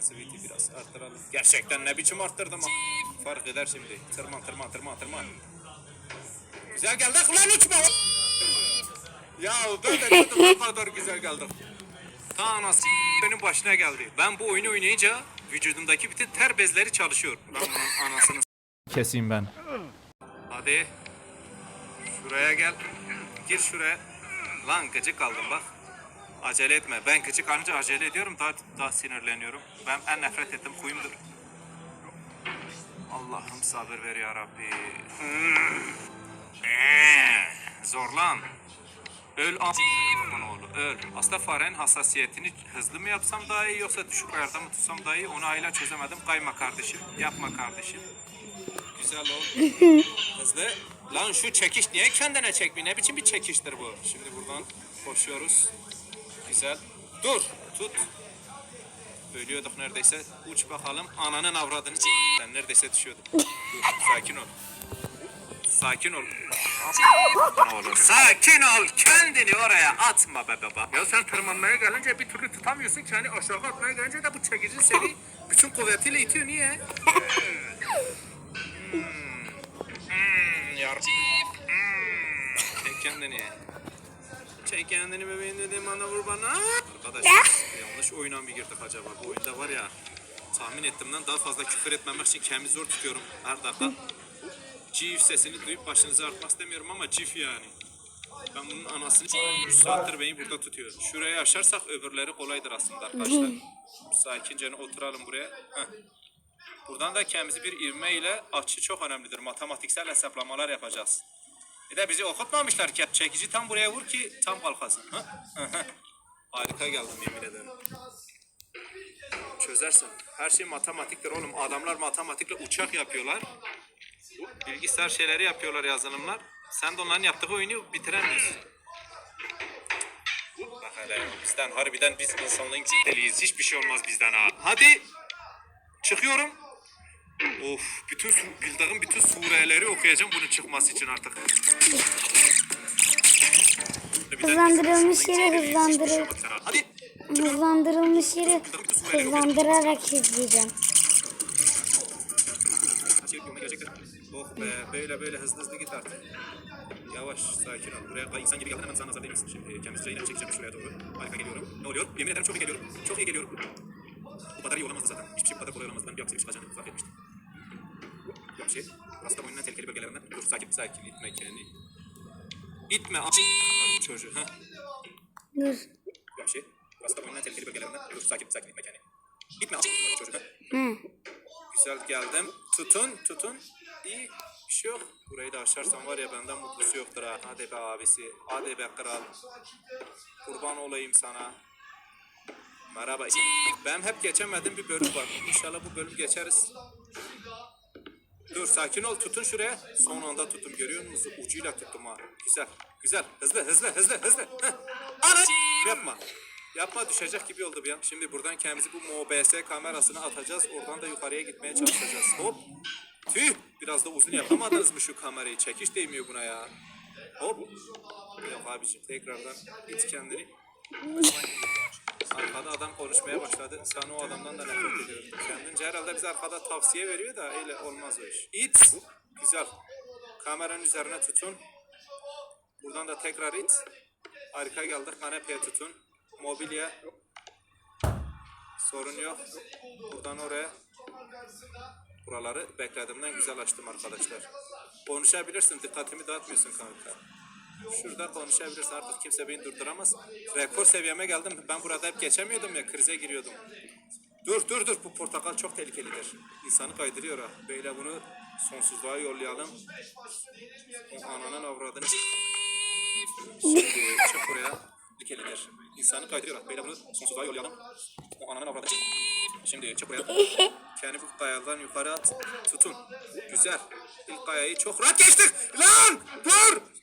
Sensitivity biraz arttıralım. Gerçekten ne biçim arttırdım ha. Fark eder şimdi. Tırman tırman tırman tırman. Güzel geldik lan uçma. Ya de dedim ne kadar güzel geldik. Ta anası benim başına geldi. Ben bu oyunu oynayınca vücudumdaki bütün ter bezleri çalışıyor. Ben bunun anasını Keseyim ben. Hadi. Şuraya gel. Gir şuraya. Lan gıcık kaldım bak. Acele etme. Ben gıcık kalınca acele ediyorum. Daha, daha sinirleniyorum. Ben en nefret ettim huyumdur. Allah'ım sabır ver ya Rabbi. Zorlan. Öl a**ın oğlu öl. Aslında farenin hassasiyetini hızlı mı yapsam daha iyi yoksa düşük ayarda mı tutsam daha iyi onu hala çözemedim. Kayma kardeşim. Yapma kardeşim. Güzel ol. Hızlı. Lan şu çekiş niye kendine çekmiyor? Ne biçim bir çekiştir bu? Şimdi buradan koşuyoruz. Güzel. Dur. Tut. Ölüyorduk neredeyse. Uç bakalım. Ananın avradını Sen neredeyse düşüyordun. Dur. Sakin ol. Sakin ol. Ne olur sakin ol. Kendini oraya atma be baba. Ya sen tırmanmaya gelince bir türlü tutamıyorsun. Kendi aşağı atmaya gelince de bu çekici seni bütün kuvvetiyle itiyor. Niye? Hmm, yar. Hmm, Çek kendini. Çek kendini bebeğin dediğim anda vur bana. Arkadaş yanlış oyuna mı girdik acaba? Bu oyunda var ya tahmin ettiğimden daha fazla küfür etmemek için kendimi zor tutuyorum her dakika. Cif sesini duyup başınızı artmak istemiyorum ama cif yani. Ben bunun anasını 3 saattir beni burada tutuyor. Şurayı aşarsak öbürleri kolaydır aslında arkadaşlar. Sakince oturalım buraya. Heh. Buradan da kendimizi bir ivme ile açı çok önemlidir. Matematiksel hesaplamalar yapacağız. Bir de bizi okutmamışlar ki. Çekici tam buraya vur ki tam kalkasın. Ha? Harika geldim yemin ederim. Çözersin. Her şey matematiktir oğlum. Adamlar matematikle uçak yapıyorlar. Bilgisayar şeyleri yapıyorlar yazılımlar. Sen de onların yaptığı oyunu bitiremiyorsun. Bak hele bizden harbiden biz insanlığın deliyiz. Hiçbir şey olmaz bizden ha. Hadi. Çıkıyorum. Of, bütün bildiğim bütün sureleri okuyacağım bunun çıkması için artık. Hızlandırılmış yere şey ha. Hadi. Hızlandırılmış yeri hızlandırarak izleyeceğim. Oh be, böyle böyle hızlı hızlı git artık. Yavaş, sakin ol. Buraya insan gibi geldin hemen sana nazar değmesin. Şimdi kendimizi yine çekeceğim şuraya doğru. Harika geliyorum. Ne oluyor? Yemin ederim çok iyi geliyorum. Çok iyi geliyorum. Bu kadar iyi olamazdı zaten. Hiçbir şey bu kadar kolay olamazdı. Ben bir aksilik çıkacağını fark etmiştim. Yok bir şey. Burası da oyunun en tehlikeli bölgelerinden. Dur sakin, sakin. İtme kendini. İtme a- çocuğu. Ha? Dur. Yok bir şey. Burası da oyunun en tehlikeli bölgelerinden. Dur sakin, sakin. İtme kendini. İtme a- çocuğu. Ha? Hı. Güzel geldim. Tutun, tutun. İyi. Bir şey yok. Burayı da aşarsan var ya benden mutlusu yoktur ha. Hadi be abisi. Hadi be kral. Kurban olayım sana. Merhaba. Ben hep geçemedim bir bölüm var. İnşallah bu bölüm geçeriz. Dur sakin ol tutun şuraya. Son anda tuttum görüyor musun? Ucuyla tuttum ha. Güzel. Güzel. Hızlı hızlı hızlı hızlı. Ana yapma. Yapma düşecek gibi oldu bir an. Şimdi buradan kendimizi bu MOBS kamerasına atacağız. Oradan da yukarıya gitmeye çalışacağız. Hop. Tüh. Biraz da uzun yapamadınız mı şu kamerayı? Çekiş değmiyor buna ya. Hop. Yok abicim tekrardan it kendini. Arkada adam konuşmaya başladı. Sen o adamdan da nefret ediyorum. Kendince herhalde bize arkada tavsiye veriyor da öyle olmaz o iş. İt. Güzel. Kameranın üzerine tutun. Buradan da tekrar it. Harika geldik. Kanepeye tutun. Mobilya. Sorun yok. Buradan oraya. Buraları beklediğimden güzel açtım arkadaşlar. Konuşabilirsin. Dikkatimi dağıtmıyorsun kanka. Şurada konuşabilirsin artık kimse beni durduramaz. Rekor seviyeme geldim. Ben burada hep geçemiyordum ya krize giriyordum. Dur dur dur bu portakal çok tehlikelidir. İnsanı kaydırıyor ha. Böyle bunu sonsuzluğa yollayalım. O ananın avradını Şimdi çık buraya. Tehlikelidir. İnsanı kaydırıyor ha. Böyle bunu sonsuzluğa yollayalım. O ananın avradını Şimdi çık buraya. Kendi bu kayadan yukarı at. Tutun. Güzel. İlk kayayı çok rahat geçtik. Lan dur.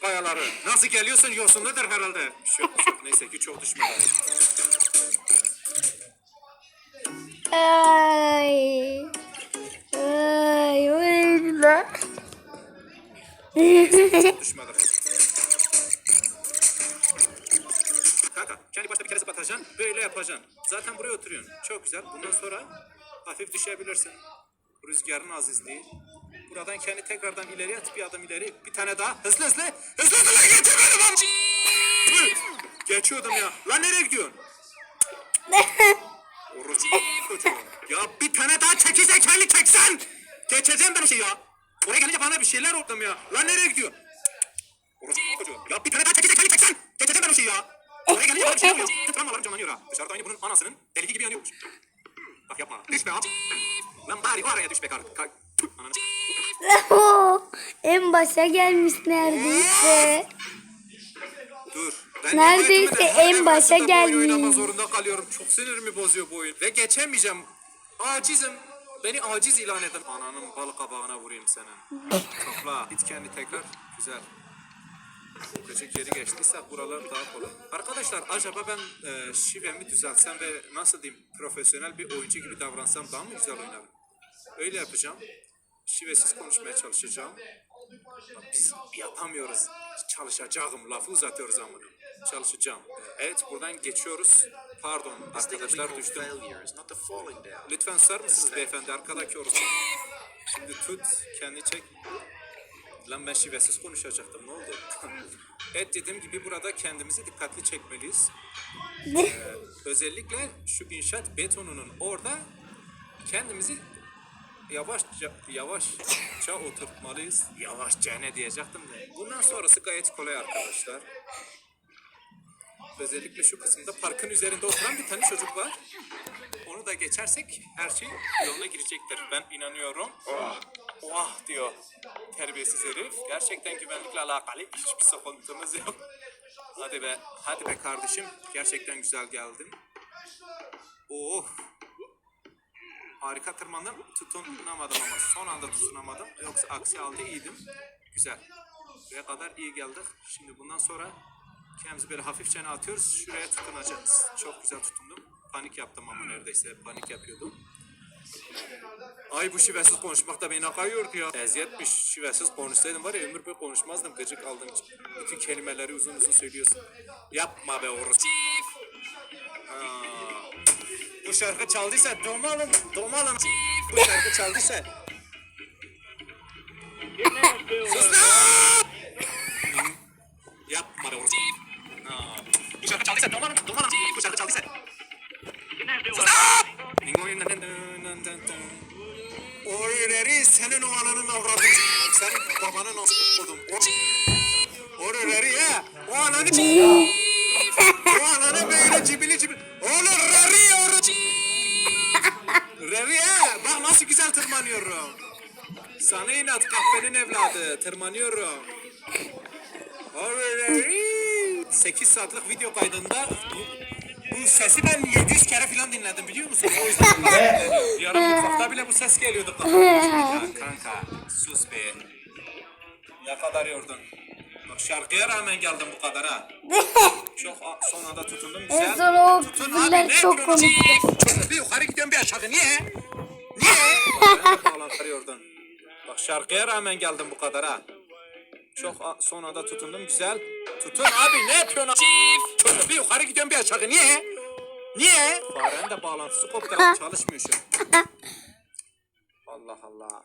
Kayaları. Nasıl geliyorsun yosunludur herhalde. Bir şey yok, bir şey yok. Neyse ki çok düşmedi. Ay. Ay. Lan. Düşmedi. Kanka kendi başta bir kere zıplatacaksın. Böyle yapacaksın. Zaten buraya oturuyorsun. Çok güzel. Bundan sonra hafif düşebilirsin. Rüzgarın azizliği. Buradan kendi tekrardan ileriye at. Bir adım ileri. Bir tane daha. Hızlı hızlı. Hızlı hızlı. Getir beni lan. Geçiyordum ya. Lan nereye gidiyorsun? Orası çocuğu. Ya bir tane daha çeki zekalı çeksen. Geçeceğim ben şey ya. Oraya gelince bana bir şeyler oldum ya. Lan nereye gidiyor? Orası çocuğu. Ya bir tane daha çeki zekalı çeksen. Geçeceğim ben şey ya. Oraya gelince bana bir şeyler oluyor. Travmalarım canlanıyor ha. Dışarıda aynı bunun anasının deliki gibi yanıyormuş. Bak yapma. Düş be abi. Lan bari o araya düş be kar. kar. Tüh, ananı. en başa gelmiş neredeyse. Dur. Ben Neredeyse en başa gelmiş. oynamak zorunda kalıyorum. Çok sinirimi bozuyor bu oyun. Ve geçemeyeceğim. Acizim. Beni aciz ilan edin. Ananın bal kabağına vurayım seni. Topla. Git kendi tekrar. Güzel. Gece geri geçtiysek buralar daha kolay. Arkadaşlar acaba ben e, şivemi düzeltsem ve nasıl diyeyim profesyonel bir oyuncu gibi davransam daha mı güzel oynarım? Öyle yapacağım. Şivesiz konuşmaya çalışacağım. Biz yapamıyoruz. Çalışacağım. Lafı uzatıyoruz ama. Çalışacağım. Evet buradan geçiyoruz. Pardon arkadaşlar düştüm. Lütfen susar mısınız beyefendi arkadaki orası. Şimdi tut kendi çek. Lan ben şivesiz konuşacaktım ne oldu? evet dediğim gibi burada kendimizi dikkatli çekmeliyiz. Ee, özellikle şu inşaat betonunun orada kendimizi yavaşça yavaşça oturtmalıyız. Yavaşça ne diyecektim de. Bundan sonrası gayet kolay arkadaşlar. Özellikle şu kısımda parkın üzerinde oturan bir tane çocuk var. Onu da geçersek her şey yoluna girecektir. Ben inanıyorum. Oh, oh diyor. Terbiyesiz herif. Gerçekten güvenlikle alakalı hiçbir sıkıntımız yok. Hadi be, hadi be kardeşim. Gerçekten güzel geldin. Oh. Harika tırmandım. Tutunamadım ama son anda tutunamadım. Yoksa aksi halde iyiydim. Güzel. Buraya kadar iyi geldik. Şimdi bundan sonra kendimizi böyle hafifçe atıyoruz. Şuraya tutunacağız. Çok güzel tutundum. Panik yaptım ama neredeyse panik yapıyordum. Ay bu şivesiz konuşmak da beni kayıyordu ya. Eziyetmiş. Şivesiz konuşsaydım var ya ömür boyu konuşmazdım. Gıcık aldım. Bütün kelimeleri uzun uzun söylüyorsun. Yapma be orası. Ha. Bu şarkı çaldıysa domalım, domalım. Bu şarkı çaldıysa. Sus lan! Yapma. Ha. Bu şarkı çaldıysa domalım, domalım. Bu şarkı çaldıysa. Sus lan! Orleri senin o ananın avradını senin babanın avradını Orleri ya o ananı o güzel tırmanıyorum Sana inat kahvenin evladı tırmanıyorum Orleri 8 saatlik video kaydında bu, sesi ben 700 kere falan dinledim biliyor musun? O yüzden. Bir ara mutfakta bile bu ses geliyordu. ya kanka sus be. Ne kadar yordun. Bak şarkıya rağmen geldim bu kadar ha. Çok son anda tutundum güzel. En son o Tutun küfürler abi, ne çok yapıyorsun? komikti. Çok bir yukarı gidiyorum bir aşağı. Niye? Niye? Bak, bağlantırıyordun. Bak şarkıya rağmen geldim bu kadar ha. Çok son anda tutundum güzel. Tutun abi ne yapıyorsun? Çift. Bir yukarı gidiyorum bir aşağı. Niye? Niye? Farenin de bağlantısı koptu. Çalışmıyor şu. Allah Allah.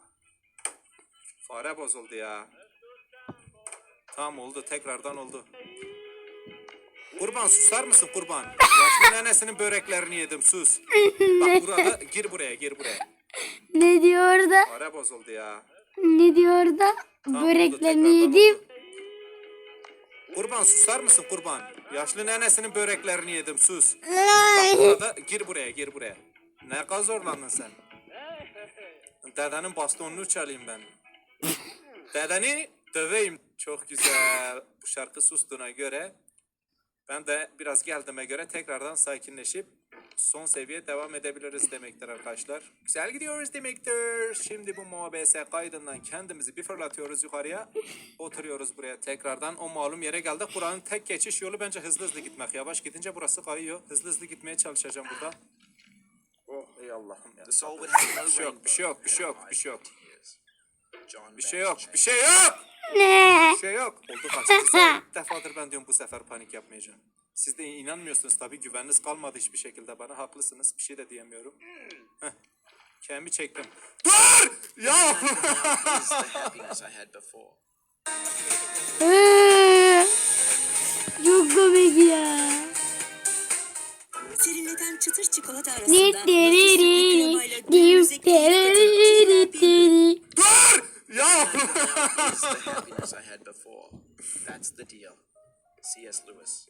Fare bozuldu ya. Tamam oldu tekrardan oldu. Kurban susar mısın kurban? Yaşlı nenesinin böreklerini yedim sus. Bak burada gir buraya gir buraya. Ne diyor da? Fare bozuldu ya. Ne diyor da? Oldu, Böreklerini yedim. oldu. Kurban susar mısın kurban? Yaşlı nenesinin böreklerini yedim sus. Bak burada gir buraya gir buraya. Ne kadar zorlandın sen? Dedenin bastonunu çalayım ben. Dedeni döveyim. Çok güzel. Bu şarkı sustuğuna göre ben de biraz geldiğime göre tekrardan sakinleşip son seviye devam edebiliriz demektir arkadaşlar. Güzel gidiyoruz demektir. Şimdi bu MOBS kaydından kendimizi bir fırlatıyoruz yukarıya. Oturuyoruz buraya tekrardan. O malum yere geldik. Buranın tek geçiş yolu bence hızlı hızlı gitmek. Yavaş gidince burası kayıyor. Hızlı hızlı gitmeye çalışacağım burada. Oh ey Allah'ım ya. Bir şey yok, bir şey yok, bir şey yok, bir şey yok. Bir şey yok, bir şey yok. Ne? Bir şey yok. Oldu? İlk defadır ben diyorum bu sefer panik yapmayacağım. Siz de inanmıyorsunuz tabii güveniniz kalmadı hiçbir şekilde bana haklısınız bir şey de diyemiyorum. Heh. Kendimi çektim. Dur! Ya! Is the happiness I had before. Çok komik ya. Serinleten çıtır çikolata arasında nefis kremayla. Dur! Ya! Is the happiness I had before. That's the deal. C.S. Lewis.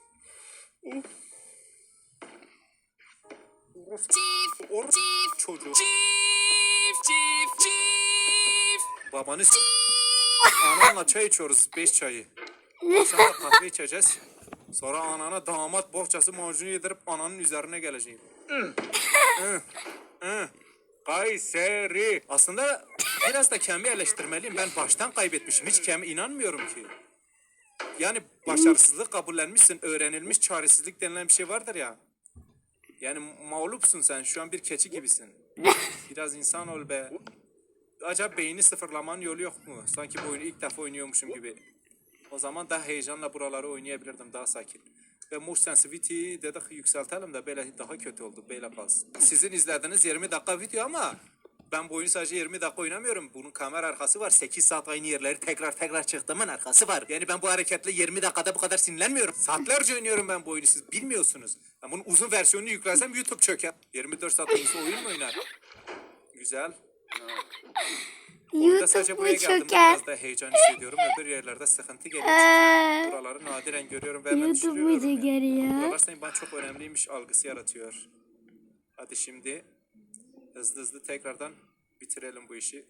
Or çocuğu. Babanız Anamla çay içiyoruz. Beş çayı. Akşam da kahve içeceğiz. Sonra anana damat bohçası macunu yedirip ananın üzerine geleceğim. Kayseri. Aslında biraz da kendimi eleştirmeliyim. Ben baştan kaybetmişim. Hiç kendime inanmıyorum ki. Yani başarısızlık kabullenmişsin. Öğrenilmiş çaresizlik denilen bir şey vardır ya. Yani mağlupsun sen. Şu an bir keçi gibisin. Biraz insan ol be. Acaba beyni sıfırlamanın yolu yok mu? Sanki bu oyunu ilk defa oynuyormuşum gibi. O zaman daha heyecanla buraları oynayabilirdim daha sakin. Ve motion sensitivity dedik yükseltelim de böyle daha kötü oldu. Böyle kalsın. Sizin izlediğiniz 20 dakika video ama ben bu oyunu sadece 20 dakika oynamıyorum. Bunun kamera arkası var. 8 saat aynı yerleri tekrar tekrar çıktığımın arkası var. Yani ben bu hareketle 20 dakikada bu kadar sinirlenmiyorum. Saatlerce oynuyorum ben bu oyunu siz bilmiyorsunuz. Ben bunun uzun versiyonunu yüklesem YouTube çöker. 24 saat oyuncusu oyun mu oynar? Güzel. Burada sadece YouTube buraya mu geldim. çöker? Biraz da heyecan hissediyorum. Öbür yerlerde sıkıntı geliyor. Ee, Çünkü buraları nadiren görüyorum ve hemen YouTube mu düşürüyorum. yani. çöker ya? Buralar sanki bana çok önemliymiş algısı yaratıyor. Hadi şimdi hızlı hızlı tekrardan bitirelim bu işi.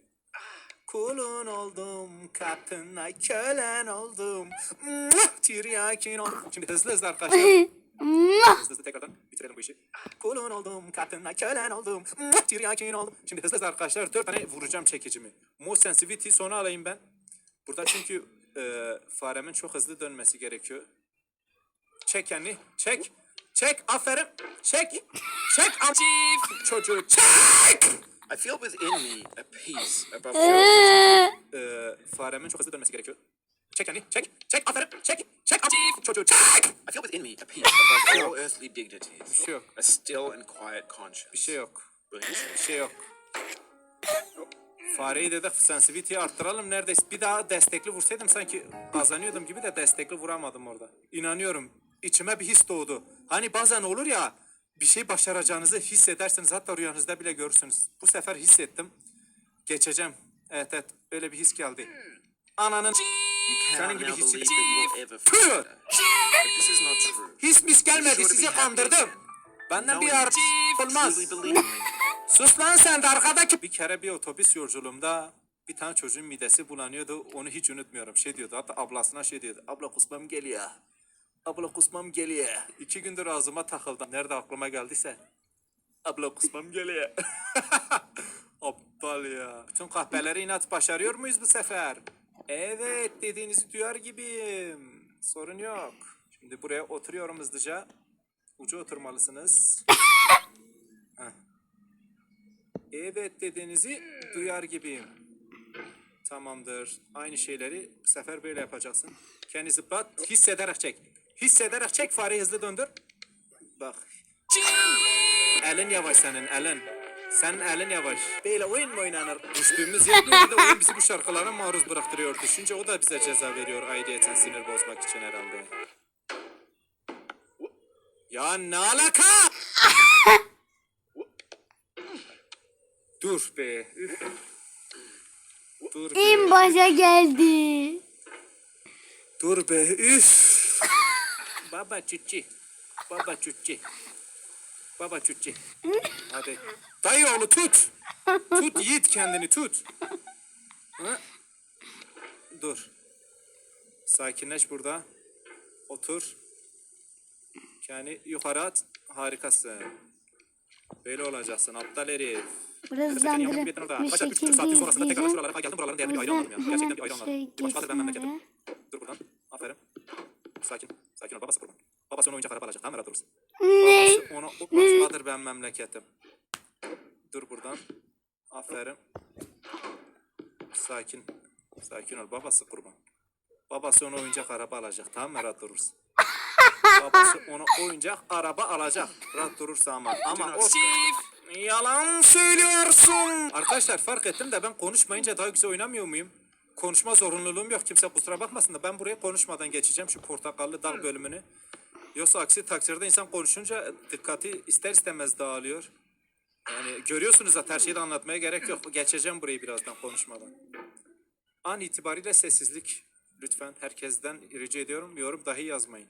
Kulun oldum, kapına kölen oldum. Tiryakin oldum. Şimdi hızlı hızlı arkadaşlar. Hızlı hızlı tekrardan bitirelim bu işi. Kulun oldum, kapına kölen oldum. Tiryakin oldum. Şimdi hızlı hızlı arkadaşlar dört tane vuracağım çekicimi. Most sensitivity sona alayım ben. Burada çünkü e, faremin çok hızlı dönmesi gerekiyor. Çek kendini. Çek. Çek. Aferin. Çek. Çek. Am- çocuğu. Çek. I feel within me a peace above all. Ee, Ee, faremin çok hızlı dönmesi gerekiyor. Çek kendini. Çek. Çek. Aferin. Çek. Çek. Am- çocuğu. Çek. I feel within me a peace above all earthly dignities. Bir şey yok. A still and quiet conscience. Bir şey yok. Bir şey. Yok. Fareyi dedik sensitivity'yi arttıralım neredeyse. Bir daha destekli vursaydım sanki kazanıyordum gibi de destekli vuramadım orada. İnanıyorum. İçime bir his doğdu. Hani bazen olur ya bir şey başaracağınızı hissedersiniz hatta rüyanızda bile görürsünüz. Bu sefer hissettim. Geçeceğim. Evet evet böyle bir his geldi. Ananın You Senin gibi hissi- his mis gelmedi sizi kandırdım. Benden bir one ar olmaz. Sus lan sen de arkadaki. Bir kere bir otobüs yolculuğumda bir tane çocuğun midesi bulanıyordu. Onu hiç unutmuyorum. Şey diyordu hatta ablasına şey diyordu. Abla kusmam geliyor. Abla kusmam geliyor. İki gündür ağzıma takıldı. Nerede aklıma geldiyse. Abla kusmam geliyor. Aptal ya. Bütün kahpeleri inat başarıyor muyuz bu sefer? Evet dediğinizi duyar gibiyim. Sorun yok. Şimdi buraya oturuyorum hızlıca. Ucu oturmalısınız. Evet dediğinizi duyar gibiyim. Tamamdır. Aynı şeyleri bu sefer böyle yapacaksın. Kendi zıplat. Hissederek çek. Hissederek çek. Fareyi hızlı döndür. Bak. Elin yavaş senin elin. Senin elin yavaş. Böyle oyun mu oynanır? Düştüğümüz de oyun bizi bu şarkılara maruz bıraktırıyor. Düşünce o da bize ceza veriyor aidiyeten sinir bozmak için herhalde. Ya ne alaka? Dur be. Üf. Dur be. en başa geldi. Dur be. Üf. Baba çütçü. Baba çütçü. Baba çütçü. Hadi. Dayı oğlu tut. Tut yiğit kendini tut. Hı? Dur. Sakinleş burada. Otur. Yani yukarı at. Harikasın. Böyle olacaksın aptal herif. Hızlandırın bir şekilde izleyeceğim. Gerçekten bir oldum. bir şey Başkadır ben memleketim. Dur buradan. Aferin. Sakin. Sakin ol. Babası kurban. Babası onu oyuncak araba alacak. Tamam rahat durursun. Ne? Babası onu başkadır ben memleketim. Dur buradan. Aferin. Sakin. Sakin ol. Babası kurban. Babası onu oyuncak araba alacak. Tamam mı? Rahat durursun. babası ona oyuncak araba alacak. Rahat durursa ama. Ama o... Yalan söylüyorsun. Arkadaşlar fark ettim de ben konuşmayınca daha güzel oynamıyor muyum? Konuşma zorunluluğum yok. Kimse kusura bakmasın da ben buraya konuşmadan geçeceğim şu portakallı dağ bölümünü. Yoksa aksi takdirde insan konuşunca dikkati ister istemez dağılıyor. Yani görüyorsunuz zaten her şeyi de anlatmaya gerek yok. Geçeceğim burayı birazdan konuşmadan. An itibariyle sessizlik. Lütfen herkesten rica ediyorum. Yorum dahi yazmayın.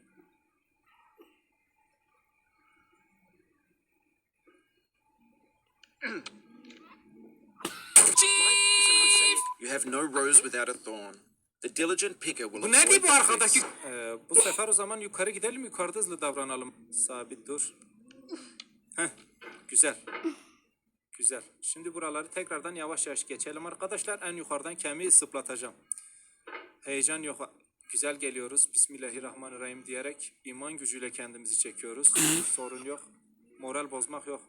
You have no rose without a thorn. The diligent picker will Bu ne bu the arkadaki? Ee, bu sefer o zaman yukarı gidelim. Yukarıda hızlı davranalım. Sabit dur. Heh, güzel. Güzel. Şimdi buraları tekrardan yavaş yavaş geçelim arkadaşlar. En yukarıdan kemiği sıplatacağım. Heyecan yok. Güzel geliyoruz. Bismillahirrahmanirrahim diyerek iman gücüyle kendimizi çekiyoruz. Sorun yok. Moral bozmak yok.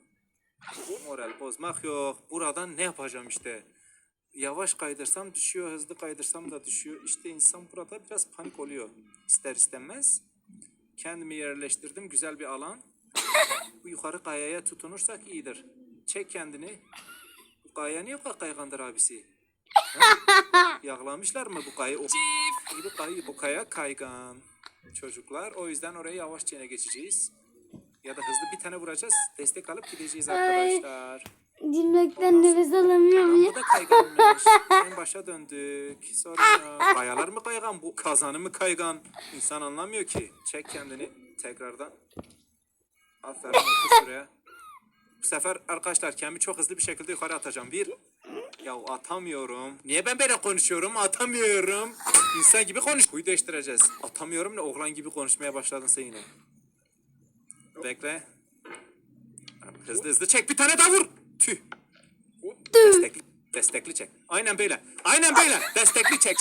Moral bozmak yok. Buradan ne yapacağım işte? Yavaş kaydırsam düşüyor, hızlı kaydırsam da düşüyor. İşte insan burada biraz panik oluyor. İster istemez. Kendimi yerleştirdim. Güzel bir alan. Bu yukarı kayaya tutunursak iyidir. Çek kendini. Bu kaya niye bu kaygandır abisi? Ha? Yağlamışlar mı bu kayayı? O gibi kayı, bu kaya kaygan. Çocuklar o yüzden oraya yavaşça yine geçeceğiz. Ya da hızlı bir tane vuracağız. Destek alıp gideceğiz arkadaşlar. Gülmekten nefes alamıyorum ya. Bu da kayganmış. en başa döndük. Sorun. Kayalar mı kaygan? Bu kazanı mı kaygan? İnsan anlamıyor ki. Çek kendini tekrardan. Aferin otur şuraya. Bu sefer arkadaşlar kendimi çok hızlı bir şekilde yukarı atacağım. Bir. Ya atamıyorum. Niye ben böyle konuşuyorum? Atamıyorum. İnsan gibi konuş. Kuyu değiştireceğiz. Atamıyorum ne oğlan gibi konuşmaya başladın sen yine. Bekle. Hızlı hızlı çek bir tane daha vur. Tüh. Destekli, destekli çek. Aynen böyle. Aynen böyle. Destekli çek.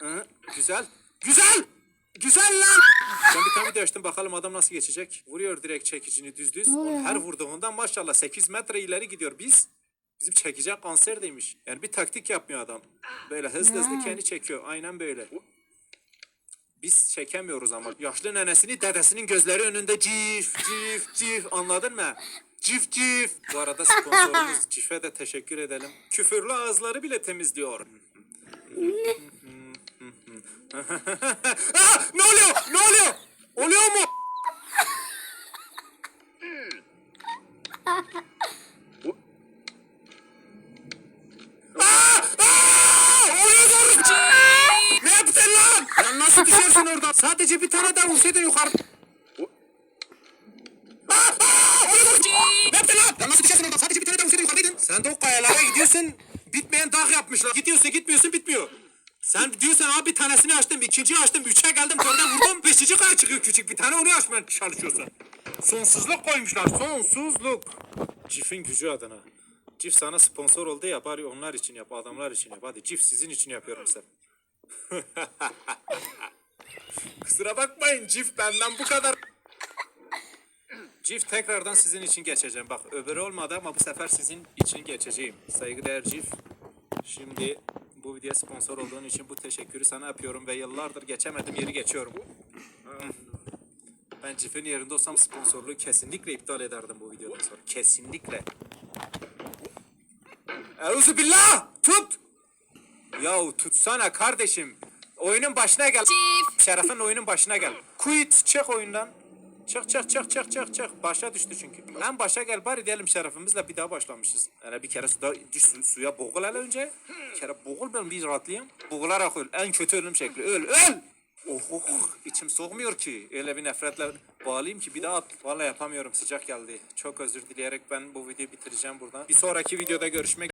Hı, güzel. Güzel. Güzel lan. Ben bir tane video açtım bakalım adam nasıl geçecek. Vuruyor direkt çekicini düz düz. Onun her vurduğundan maşallah 8 metre ileri gidiyor. Biz bizim çekecek kanserdeymiş. Yani bir taktik yapmıyor adam. Böyle hızlı hızlı kendi çekiyor. Aynen böyle. Biz çekemiyoruz ama. Yaşlı nenesini dedesinin gözleri önünde cif cif cif anladın mı? Cif cif. Bu arada sponsorumuz Cif'e de teşekkür edelim. Küfürlü ağızları bile temizliyor. Aa, ne oluyor? Ne oluyor? Oluyor mu? Aa! Aa! Oluyor doğru. Ne yaptın lan? Lan nasıl düşersin oradan? Sadece bir tane daha vursaydın yukarı. Aa! Aa! Ne yaptın lan? Lan nasıl düşersin oradan? Sadece bir tane daha vursaydın yukarıdaydın. Sen de o kayalara gidiyorsun. Bitmeyen dağ yapmışlar. Gidiyorsun gitmiyorsun bitmiyor. Sen diyorsun abi bir tanesini açtım, ikinciyi açtım, üçe geldim, dörde vurdum, beşinci kaya çıkıyor küçük bir tane onu açmaya çalışıyorsun. Sonsuzluk koymuşlar, sonsuzluk. Cif'in gücü adına. Cif sana sponsor oldu ya bari onlar için yap, adamlar için yap. Hadi Cif sizin için yapıyorum sen. Kusura bakmayın Cif benden bu kadar. Cif tekrardan sizin için geçeceğim. Bak öbürü olmadı ama bu sefer sizin için geçeceğim. Saygıdeğer Cif. Şimdi bu videoya sponsor olduğun için bu teşekkürü sana yapıyorum ve yıllardır geçemedim yeri geçiyorum. Ben Cif'in yerinde olsam sponsorluğu kesinlikle iptal ederdim bu videodan sonra. Kesinlikle. Euzu billah! Tut! Yahu tutsana kardeşim. Oyunun başına gel. Şeref'in oyunun başına gel. Quit çık oyundan. Çık çık çık çık çık çık. Başa düştü çünkü. Lan başa gel bari diyelim şerefimizle bir daha başlamışız. Yani bir kere suda düş su- suya boğul hele önce. Bir kere boğul ben bir rahatlayayım. Boğularak öl. En kötü ölüm şekli. Öl öl. Oh oh içim soğumuyor ki. Öyle bir nefretle bağlayayım ki bir daha at. Vallahi yapamıyorum sıcak geldi. Çok özür dileyerek ben bu videoyu bitireceğim buradan. Bir sonraki videoda görüşmek